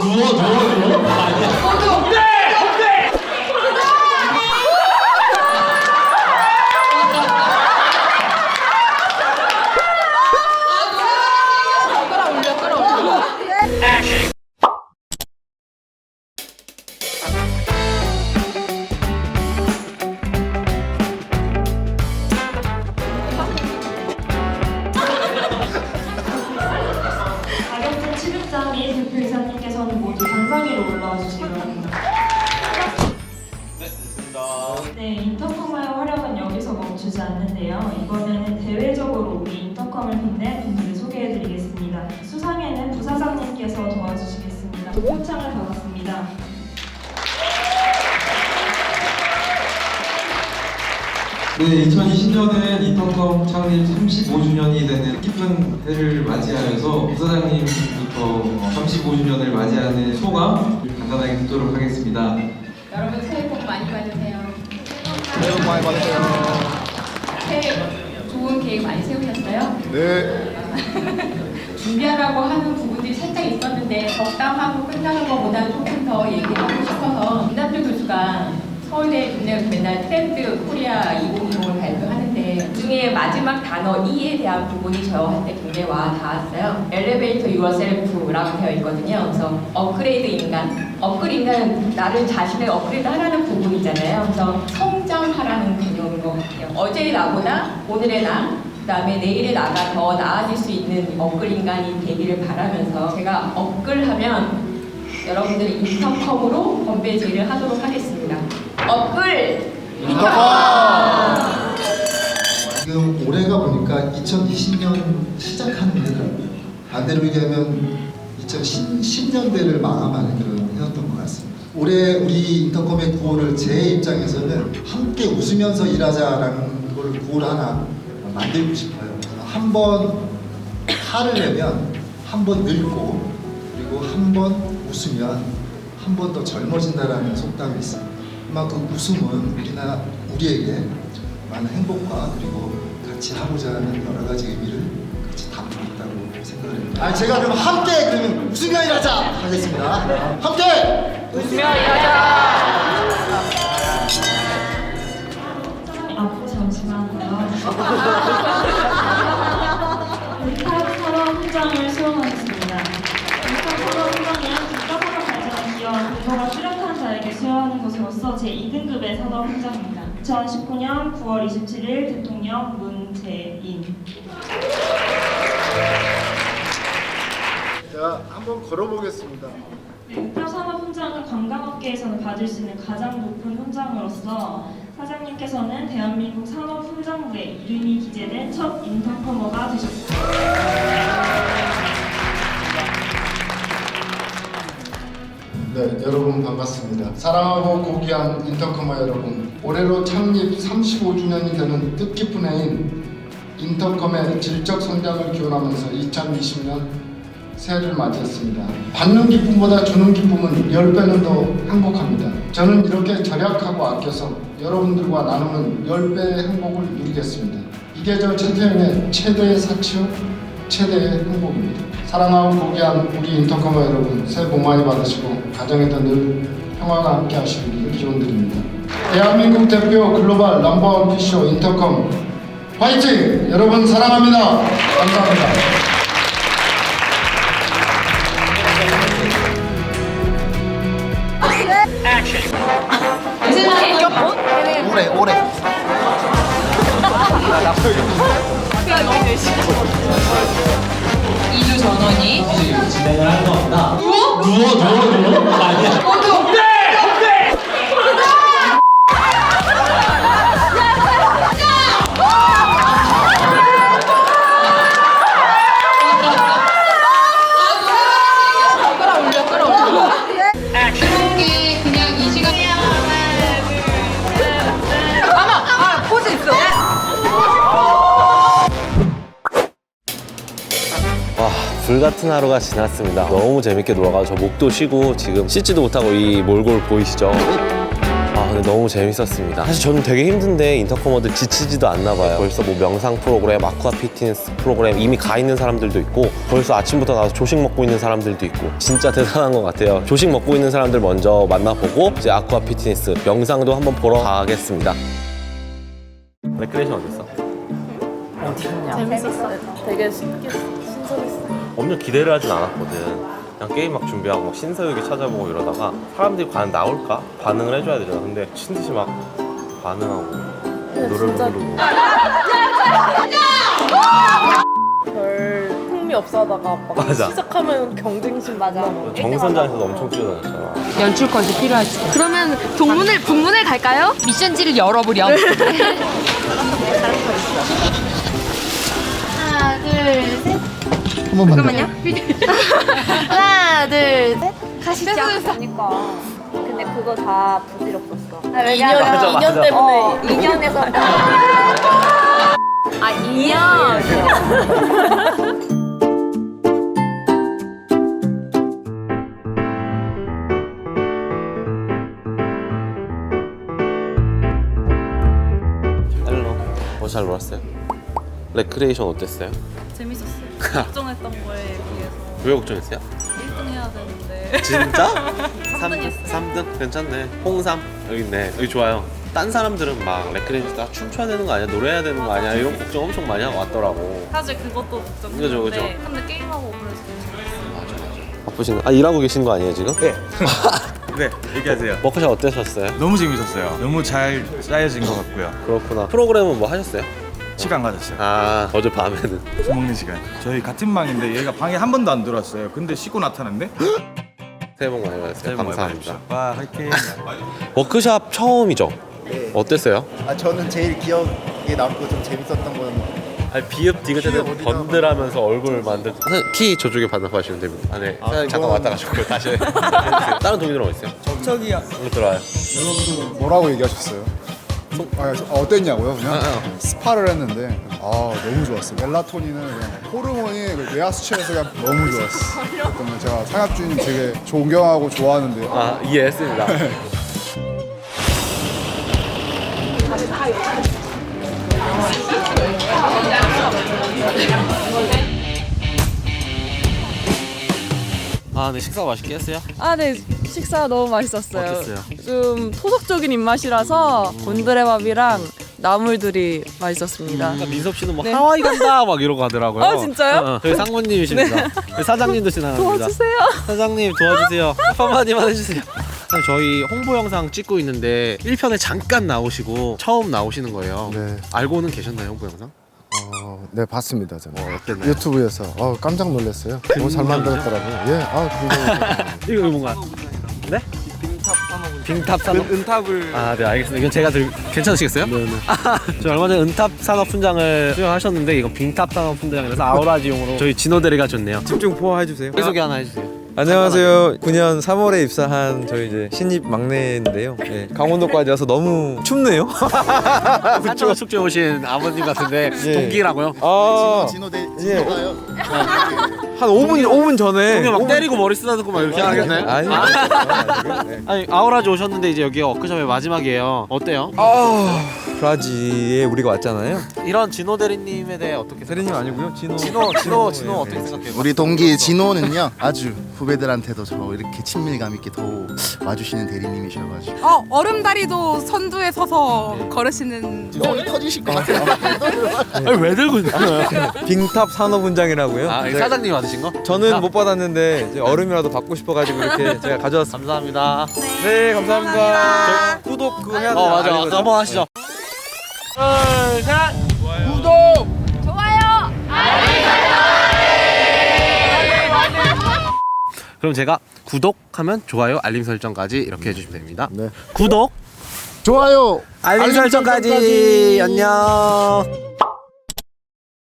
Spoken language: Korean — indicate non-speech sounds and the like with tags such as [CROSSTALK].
누워 누워 누워. 아니야 네, 인터컴의 활약은 여기서 멈추지 않는데요. 이번에는 대외적으로 우리 인터컴을 빛낸 분들을 소개해드리겠습니다. 수상에는 부사장님께서 도와주시겠습니다. 표창을 받았습니다. 네, 2020년은 인터컴 창립 35주년이 되는 기쁜 해를 맞이하여서 부사장님부터 35주년을 맞이하는 소감 간단하게 듣도록 하겠습니다. 여러분 새해 복 많이 받으세요 새해 복 많이 받으세요. 새해 좋은 계획 많이 세우셨어요? 네. [LAUGHS] 준비하라고 하는 부분들이 살짝 있었는데 적당하고 끝나는 것보다 조금 더 얘기하고 싶어서 김남주 교수가 서울대 맨날 트렌드 코리아 2020을 발표하는 데 그중에 마지막 단어 E에 대한 부분이 저한테 굉장히 와 닿았어요. 엘리베이터 유어셀프라고 되어 있거든요. 그래서 업그레이드 인간, 업그레이드 인간은 나를 자신을 업그레이드 하라는 부분이잖아요. 그래서 성장하라는 개념인 것 같아요. 어제의 나보다 오늘의 나, 그다음에 내일의 나가 더 나아질 수 있는 업글 인간이 되기를 바라면서 제가 업글하면 여러분들이 인터컴으로 건배 제의를 하도록 하겠습니다. 업글 올 해가 보니까 2020년 시작하는. 반대로 얘기하면 2010년대를 마감하는 그런 해였던 것 같습니다. 올해 우리 인터컴의 구호를 제 입장에서는 함께 웃으면서 일하자라는 걸 구호를 하나 만들고 싶어요. 한 번 화를 내면 한 번 늙고 그리고 한 번 웃으면 한 번 더 젊어진다라는 속담이 있습니다. 그만큼 웃음은 우리나 우리에게 많은 행복과 그리고 같이 하고자 하는 여러 가지 의미를 같이 담고 있다고 생각을 합니다. 아 제가 그럼 함께 그러면 웃으며 일하자 하겠습니다. 함께 사장님 앞으로 잠시만요. 은탑 산업 훈장을 수여하겠습니다. 산업 훈장은 국가 산업 발전에 기여한 공로가 뚜렷한 자에게 수여하는 것으로서 제 2등급의 산업 훈장입니다. 2019년 9월 27일 대통령 문 재인. 자 한번 걸어보겠습니다. 네, 은탑 산업 훈장은 관광업계에서는 받을 수 있는 가장 높은 훈장으로서 사장님께서는 대한민국 산업 훈장부에 이름이 기재된 첫 인터커머가 되셨습니다. 네, 여러분 반갑습니다. 사랑하고 고귀한 인터커머 여러분, 올해로 창립 35주년이 되는 뜻깊은 해인 인터컴의 질적 성장을 기원하면서 2020년 새해를 맞이했습니다. 받는 기쁨보다 주는 기쁨은 10배는 더 행복합니다. 저는 이렇게 절약하고 아껴서 여러분들과 나누는 10배의 행복을 누리겠습니다. 이게 저 최태현의 최대의 사치요, 최대의 행복입니다. 사랑하고 고귀한 우리 인터커머 여러분, 새해 복 많이 받으시고 가정에도 늘 평화가 함께 하시길 기원드립니다. 대한민국 대표 글로벌 넘버원 피쇼 인터컴 화이팅! 여러분 사랑합니다. 감사합니다. 오래 오래. 이주 전원이 진행을 하는 겁니다 누워 누워 누워 아니야 불같은 하루가 지났습니다. 너무 재밌게 놀아가지고 저 목도 쉬고 지금 씻지도 못하고 이 몰골 보이시죠? 아, 근데 너무 재밌었습니다. 사실 저는 되게 힘든데 인터커머들 지치지도 않나 봐요. 벌써 뭐 명상 프로그램, 아쿠아 피트니스 프로그램 이미 가 있는 사람들도 있고 벌써 아침부터 나와서 조식 먹고 있는 사람들도 있고 진짜 대단한 것 같아요. 조식 먹고 있는 사람들 먼저 만나보고 이제 아쿠아 피트니스 명상도 한번 보러 가겠습니다. 레크레이션 어땠어? 재밌었어요. 되게 신기, 신선했어요. 엄청 기대를 하진 않았거든. 그냥 게임 막 준비하고 막 신서유기 찾아보고 이러다가 사람들이 과연 나올까? 반응을 해줘야 되잖아. 근데 미친 듯이 막 반응하고 노래를 부르고 별 흥미 없어 하다가 막 맞아. 시작하면 경쟁심 맞아. 정선장에서도 엄청 뛰어다녔잖아. 연출까지 필요하지. 그러면 동문을 북문을 갈까요? 미션지를 열어보렴. [LAUGHS] [LAUGHS] 하나 둘 셋. 잠깐만요. [LAUGHS] 하나 둘 셋. 가시죠. 그러니까 근데 그거 다 부질없었어. 아, 왜냐면 맞아, 맞아. 2년 때문에 어, 2년에서 아 2년. 헬로. 뭐 잘 놀았어요? 레크레이션 어땠어요? 재밌었어요. 걱정했던 거에 비해서 왜 걱정했어요? 1등 해야 되는데. 진짜? [LAUGHS] 3등 했어요. 3등? 괜찮네. 홍삼 여기 있네. 여기 좋아요. 딴 사람들은 막 레크레이션 딱 춤춰야 되는 거 아니야? 노래해야 되는 거 아니야? 이런 걱정 엄청 많이 하고 왔더라고. 사실 그것도 걱정했는데 그죠, 그죠. 근데 게임하고 그래서. 맞아 맞아. 바쁘신가? 아 일하고 계신 거 아니에요 지금? 네. [LAUGHS] 네, 얘기하세요. 워크숍 어떠셨어요? 너무 재밌었어요. 너무 잘 짜여진 것 같고요. 그렇구나. 프로그램은 뭐 하셨어요? 시간 가졌어요. 아 어제 밤에는 술 먹는 시간. 저희 같은 방인데 얘가 방에 한 번도 안 들어왔어요. 근데 씻고 나타났는데? [GASPS] 새해 복 많이 받으세요. 감사합니다. 와, 화이팅. [LAUGHS] 워크숍 처음이죠? 어땠어요? 아 저는 제일 기억에 남고 좀 재밌었던 건 아니 비읍 디귿에서 어디다 번들하면서 얼굴 만들 키 저쪽에 반납하시면 됩니다 아, 네 사장님 잠깐 그건- 왔다 가시고 [LAUGHS] 다시 해주세요. [LAUGHS] 다른 동료들은 어디 있어요? 저기요 여기 들어와요 뭐라고 얘기하셨어요? 아, 저- 아, 어땠냐고요? 그냥 아, 아. 스파를 했는데 아 너무 좋았어요. 멜라토닌은 그냥 호르몬이 그 뇌하 수치에서 그냥 너무 좋았어. 그때문에 제가 상엽주님 되게 존경하고 좋아하는데 아 이해했습니다 [LAUGHS] 아, 네 식사 맛있게 했어요? 아, 네. 식사 너무 맛있었어요. 좀 토속적인 입맛이라서 곤드레밥이랑 나물들이 맛있었습니다. 아까 민섭 씨는 뭐 네. 하와이 간다 막 이러고 하더라고요. 아, 진짜요? 어, 어. 저희 상무님이십니다. 저희 사장님도 지나갑니다. 도와주세요. 사장님 도와주세요. 한마디만 해주세요. 사장님, 저희 홍보 영상 찍고 있는데 1편에 잠깐 나오시고 처음 나오시는 거예요. 네. 알고는 계셨나요 홍보 영상? 어, 네 봤습니다 저는 어, 어땠나요? 유튜브에서 어, 깜짝 놀랐어요. 너무 잘 만들었더라고요. 예, 아 이거 [LAUGHS] 이거 뭔가 네? 빙탑 산업 빙탑 산업 은탑을 아 네 알겠습니다 이건 제가 들 괜찮으시겠어요? 네네 저 얼마 전에 은탑 산업 훈장을 수여하셨는데 이건 빙탑 산업 훈장이라서 아우라지용으로 저희 진호 대리가 좋네요 집중 포화해 주세요. 소개 하나 해주세요 안녕하세요. 9년 3월에 입사한 저희 이제 신입 막내인데요. 네, 강원도까지 와서 너무 춥네요. [LAUGHS] 한쪽 축제 오신 아버님 같은데 예. 동기라고요? 아, 진호 대 예. 진호가요 한 5분 5분 전에. 막 때리고 머리 쓰다듬고 막 이렇게 하겠네? 아니, 아니, 아니 아우라지 오셨는데 이제 여기가 워크숍의 마지막이에요. 어때요? 아, 브라지에 우리가 왔잖아요. 이런 진호 대리님에 대해 어떻게 세리님 아니고요. 진호. 진호 진호 진호 예, 어떻게 예. 생각해요? 우리 동기 진호는요 아주 후배들한테도 저 이렇게 친밀감 있게 더 와주시는 대리님이셔가지고 어, 얼음다리도 선두에 서서 걸으시는 머리 터지실 것 같아요 아니 왜 들고 있는 거예요? 빙탑 산업훈장이라고요. 아 네. 사장님 받으신 거? 저는 못 받았는데 이제 얼음이라도 받고 싶어가지고 이렇게 [LAUGHS] 제가 가져왔습니다. 감사합니다 네, 감사합니다. 저 구독 그거 해야 돼요. 어 맞아 알고요. 한번 하시죠 그럼 제가 구독하면 좋아요 알림 설정까지 이렇게 해주시면 됩니다. 네. 구독! 좋아요. 알림, 알림 설정까지. 설정까지. 안녕